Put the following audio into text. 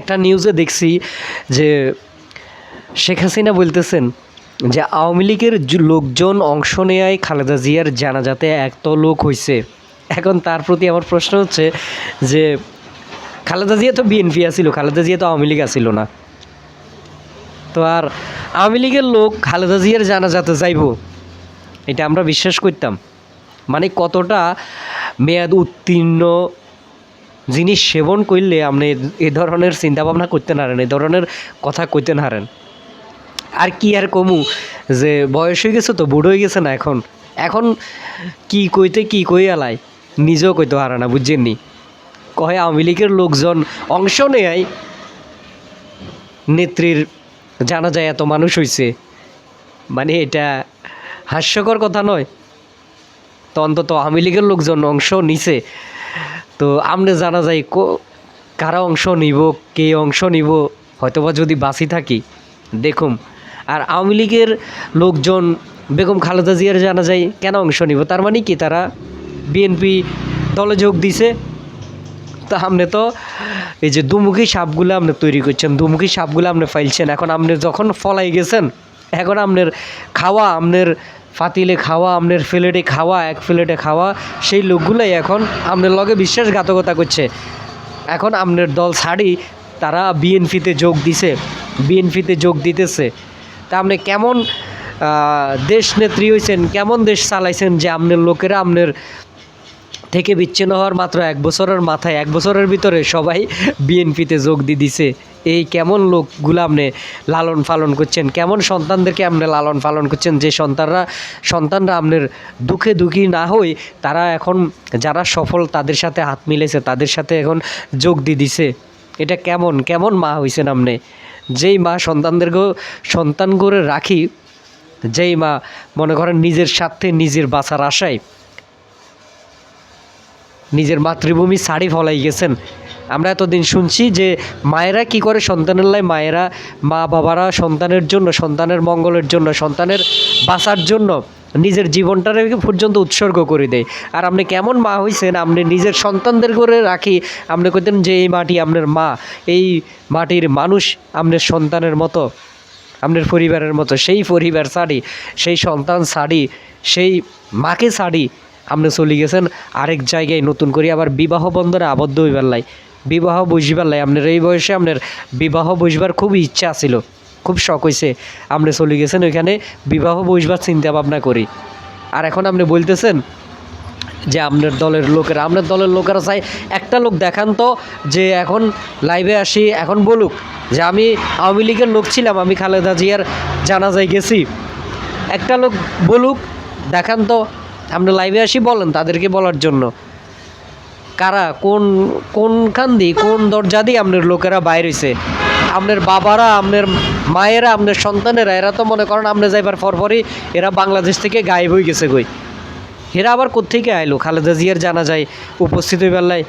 একটা নিউজে দেখছি যে শেখ হাসিনা বলতেছেন যে আওয়ামী লীগের লোকজন অংশ নেয় খালেদা জিয়ার জানাজাতে এত লোক হয়েছে এখন তার প্রতি আমার প্রশ্ন হচ্ছে যে খালেদা জিয়া তো বিএনপি আসিল খালেদা জিয়া তো আওয়ামী লীগ আসিল না। তো আর আওয়ামী লীগের লোক খালেদা জিয়ার জানাজাতে যাইব, এটা আমরা বিশ্বাস করতাম। মানে কতটা মেয়াদ উত্তীর্ণ জিনিস সেবন করলে আপনি এ ধরনের চিন্তাভাবনা করতে নারেন এ ধরনের কথা কইতে নারেন আর কি আর কমু, যে বয়স হয়ে গেছে তো, বুড়ো হয়ে গেছে না এখন? এখন কি কইতে কি কই আলাই নিজেও কইতে পারে না, বুঝছেন নি? কয় আওয়ামী লীগের লোকজন অংশ নেয় নেত্রীর জানা যায় এত মানুষ হইছে। মানে এটা হাস্যকর কথা নয়। তো অন্তত আওয়ামী লীগের লোকজন অংশ নিছে। তো আমনে জানা যায় কো- কারা অংশ নিব, কে অংশ নিব, হয়তোবা যদি বাঁচি থাকি, দেখুম। আর আওয়ামী লীগের লোকজন, বেগম খালেদা জিয়ার জানা যায় কেন অংশ নিব? তার মানে কি তারা বিএনপি দলে যোগ দিছে। তা আপনি তো এই যে দুমুখী সাপগুলো আপনি তৈরি করছেন, দুমুখী সাপগুলো আপনি ফাইলছেন। এখন আপনি যখন ফলাই গেছেন, এখন আপনার খাওয়া আপনার ফাতিলে খাওয়া আপনার প্লেটে খাওয়া, এক প্লেটে খাওয়া, সেই লোকগুলাই এখন আপনার লগে বিশ্বাসঘাতকতা করছে। এখন আপনার দল ছাড়ি, তারা বিএনপিতে যোগ দিছে, বিএনপিতে যোগ দিতেছে। তা আপনি কেমন দেশ নেত্রী হয়েছেন কেমন দেশ চালাইছেন যে আপনার লোকেরা আপনার থেকে বিচ্ছিন্ন হওয়ার মাত্র এক বছরের মাথায়, এক বছরের ভিতরে সবাই বিএনপিতে যোগ দিয়ে দিছে? এই কেমন লোকগুলো আপনি লালন পালন করছেন? কেমন সন্তানদেরকে আপনি লালন পালন করছেন? যে সন্তানরা সন্তানরা আপনার দুঃখে দুঃখী না হই তারা এখন যারা সফল তাদের সাথে হাত মিলেছে তাদের সাথে এখন যোগ দিয়ে দিছে। এটা কেমন? কেমন মা হয়েছেন আপনি? যেই মা সন্তানদেরকেও সন্তান করে রাখি, যেই মা মনে করেন নিজের স্বার্থে নিজের বাঁচার আশায় নিজের মাতৃভূমি শাড়ি ফলাই গেছেন আমরা এতদিন শুনছি যে মায়েরা কি করে সন্তানের লাই মায়েরা, মা বাবারা সন্তানের জন্য, সন্তানের মঙ্গলের জন্য, সন্তানের বাঁচার জন্য নিজের জীবনটারে পর্যন্ত উৎসর্গ করে দেয়। আর আপনি কেমন মা হইছেন, আপনি নিজের সন্তানদের করে রাখি, আপনি কইতেন যে এই মাটি আপনার মা, এই মাটির মানুষ আপনার সন্তানের মতো, আপনার পরিবারের মতো, সেই পরিবার ছাড়ি, সেই সন্তান ছাড়ি, সেই মাকে ছাড়ি আপনি চলে গেছেন আরেক জায়গায় নতুন করে আবার বিবাহ বন্ধনে আবদ্ধ হইবার লাই। বিবাহ বুঝবার লাই আপনার, এই বয়সে আপনার বিবাহ বুঝবার খুব ইচ্ছা ছিল খুব শখ হয়েছে আপনি চলে গেছেন ওইখানে, বিবাহ বুঝবার চিন্তা ভাবনা করি। আর এখন আপনি বলতেছেন যে আপনার দলের লোকেরা, আপনার দলের লোকেরা চাই একটা লোক দেখান তো যে এখন লাইভে আসি, এখন বলুক যে আমি আওয়ামী লীগের লোক ছিলাম, আমি খালেদা জিয়ার জানাজায় গেছি। একটা লোক বলুক, দেখান তো, আপনি লাইভে আসি বলেন তাদেরকে বলার জন্য। কারা, কোন কোনখান দিয়ে কোন দরজা দিয়ে আপনার লোকেরা বাইর হয়েছে আপনার বাবারা আপনার মায়েরা আপনার সন্তানেরা, এরা তো মনে করেন আপনি যাইবার পরপরই এরা বাংলাদেশ থেকে গায়েব হয়ে গেছে কই এরা আবার কোথেকে আইলো? খালেদা জিয়ার জানা যায়, উপস্থিত লাই